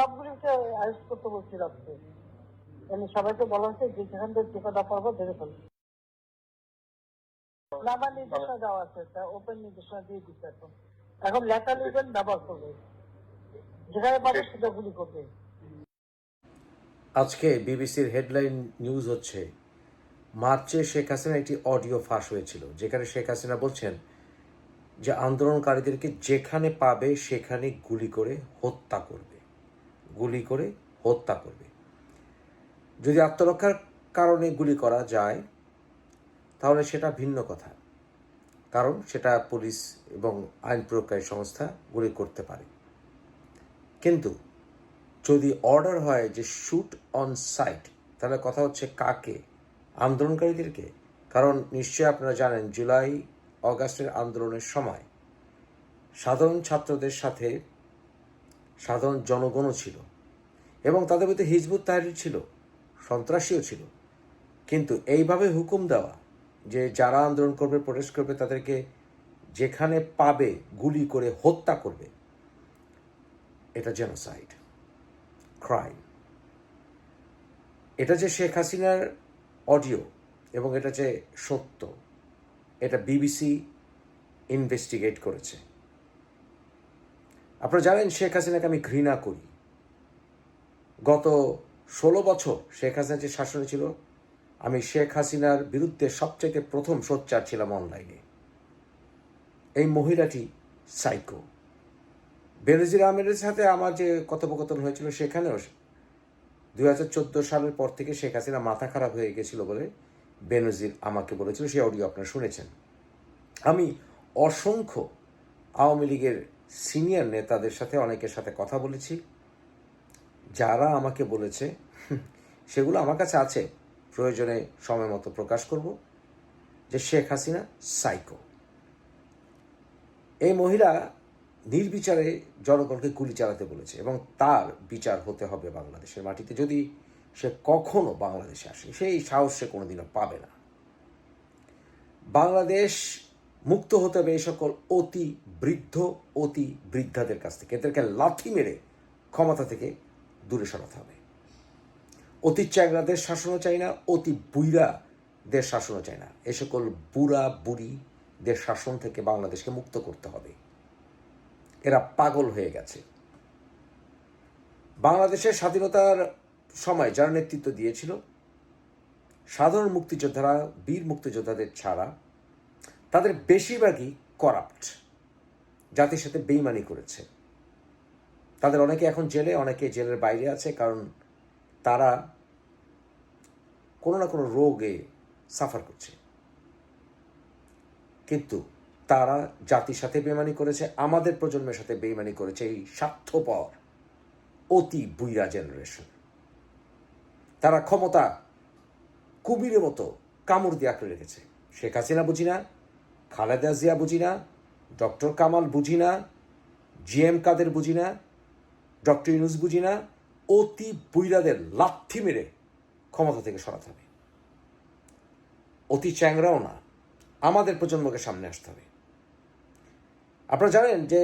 সবগুলিকে করতে বলছি রাত্রে। মানে সবাইকে বলা যে যেখান থেকে ধরে নির্দেশনা দেওয়া আছে ওপেন নির্দেশনা দিয়ে দিচ্ছে এখন। এখন লেখা লিখবেন, ব্যবহার করবে। যেখানে করবে। আজকে বিবিসির হেডলাইন নিউজ হচ্ছে, মার্চে শেখ হাসিনা একটি অডিও ফাঁস হয়েছিল, যেখানে শেখ হাসিনা বলছেন যে আন্দোলনকারীদেরকে যেখানে পাবে সেখানে গুলি করে হত্যা করবে। গুলি করে হত্যা করবে। যদি আত্মরক্ষার কারণে গুলি করা যায়, তাহলে সেটা ভিন্ন কথা। কারণ সেটা পুলিশ এবং আইন প্রয়োগকারী সংস্থা গুলি করতে পারে। কিন্তু যদি অর্ডার হয় যে শুট অন সাইট, তাহলে কথা হচ্ছে কাকে? আন্দোলনকারীদেরকে। কারণ নিশ্চয়ই আপনারা জানেন, জুলাই, অগাস্টের আন্দোলনের সময় সাধারণ ছাত্রদের সাথে সাধারণ জনগণও ছিল এবং তাদের মধ্যে হিজবুত তাহরির ছিল, সন্ত্রাসীও ছিল। কিন্তু এইভাবে হুকুম দেওয়া যে যারা আন্দোলন করবে প্রোটেস্ট করবে, তাদেরকে যেখানে পাবে গুলি করে হত্যা করবে, এটা জেনোসাইড ক্রাইম এটা যে শেখ হাসিনার অডিও এবং এটা যে সত্য, এটা বিবিসি ইনভেস্টিগেট করেছে। আপনারা জানেন শেখ হাসিনাকে আমি ঘৃণা করি। গত ষোলো বছর শেখ হাসিনা যে শাসনে ছিল, আমি শেখ হাসিনার বিরুদ্ধে সবচেয়ে প্রথম সোচ্চার ছিলাম অনলাইনে। এই মহিলাটি সাইকো বেনজির আহমেদের সাথে আমার যে কথোপকথন হয়েছিল সেখানেও দুই হাজার সালের পর থেকে শেখ হাসিনা মাথা খারাপ হয়ে গেছিল বলে বেনজির আমাকে বলেছিল। সে অডিও আপনারা শুনেছেন। আমি অসংখ্য আওয়ামী লীগের সিনিয়র নেতাদের সাথে অনেকের সাথে কথা বলেছি। যারা আমাকে বলেছে, সেগুলো আমার কাছে আছে। প্রয়োজনে সময় মতো প্রকাশ করব। যে শেখ হাসিনা সাইকো এই মহিলা নির্বিচারে জনগণকে গুলি চালাতে বলেছে এবং তার বিচার হতে হবে বাংলাদেশের মাটিতে। যদি সে কখনো বাংলাদেশে আসে, সেই সাহস সে কোনোদিনও পাবে না। বাংলাদেশ মুক্ত হতে হবে এই সকল অতি বৃদ্ধ, অতি বৃদ্ধাদের কাছ থেকে। এদেরকে লাথি মেরে ক্ষমতা থেকে দূরে সরাতে হবে। অতি চ্যাংরাদের শাসনও চাই না, অতি বুইরাদের শাসনও চাই না। এ সকল বুড়া, বুড়িদের শাসন থেকে বাংলাদেশকে মুক্ত করতে হবে। এরা পাগল হয়ে গেছে। বাংলাদেশের স্বাধীনতার সময় যারা নেতৃত্ব দিয়েছিল, সাধারণ মুক্তিযোদ্ধারা, বীর মুক্তিযোদ্ধাদের ছাড়া তাদের বেশিরভাগই করাপ্ট জাতির সাথে বেইমানি করেছে। তাদের অনেকে এখন জেলে, অনেকে জেলের বাইরে আছে, কারণ তারা কোনো না কোনো রোগে সাফার করছে। কিন্তু তারা জাতির সাথে বেমানি করেছে, আমাদের প্রজন্মের সাথে বেইমানি করেছে এই স্বার্থপর, অতি বুইরা জেনারেশন তারা ক্ষমতা কুবিরের মতো কামড় দিয়ে আঁকড়ে রেখেছে। শেখ হাসিনা বুঝি না? খালেদা জিয়া বুঝি না, ডক্টর কামাল বুঝি না জি এম কাদের বুঝি না, ডক্টর ইউনুস বুঝি না, অতি বুইরাদের লাথি মেরে ক্ষমতা থেকে সরাতে হবে। অতি চ্যাংরাও না, আমাদের প্রজন্মকে সামনে আসতে হবে। আপনারা জানেন যে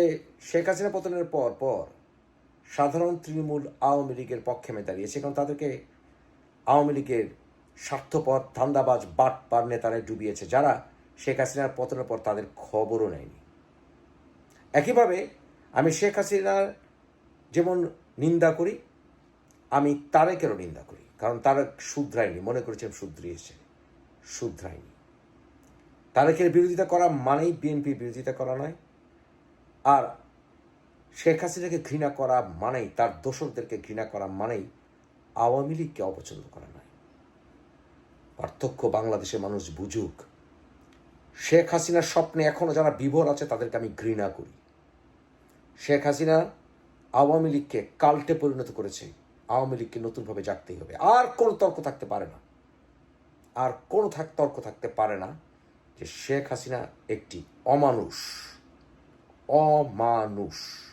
শেখ হাসিনা পতনের পর পর সাধারণ তৃণমূল আওয়ামী লীগের পক্ষে মেয়ে দাঁড়িয়েছে, কারণ তাদেরকে আওয়ামী লীগের স্বার্থপর, ধান্দাবাজ, বাটপার নেতারা ডুবিয়েছে। যারা শেখ হাসিনার পতনের পর তাদের খবরও নেয়নি। একইভাবে আমি শেখ হাসিনার যেমন নিন্দা করি, আমি তারেকেরও নিন্দা করি, কারণ তারেক শুধরায়নি, মনে করেছেন শুধরিয়েছে, শুধরায়নি। তারেকের বিরোধিতা করা মানেই বিএনপির বিরোধিতা করা নয়, আর শেখ হাসিনাকে ঘৃণা করা মানেই, তার দোষকদেরকে ঘৃণা করা মানেই আওয়ামী লীগকে অপছন্দ করা নয়। পার্থক্য বাংলাদেশের মানুষ বুঝুক শেখ হাসিনার স্বপ্নে এখনও যারা বিভোর আছে, তাদেরকে আমি ঘৃণা করি। শেখ হাসিনা আওয়ামী লীগকে কাল্টে পরিণত করেছে। আওয়ামী লীগকে নতুনভাবে জাগতেই হবে। আর কোনো তর্ক থাকতে পারে না। আর কোনো থাক তর্ক থাকতে পারে না যে শেখ হাসিনা একটি অমানুষ। অমানুষ।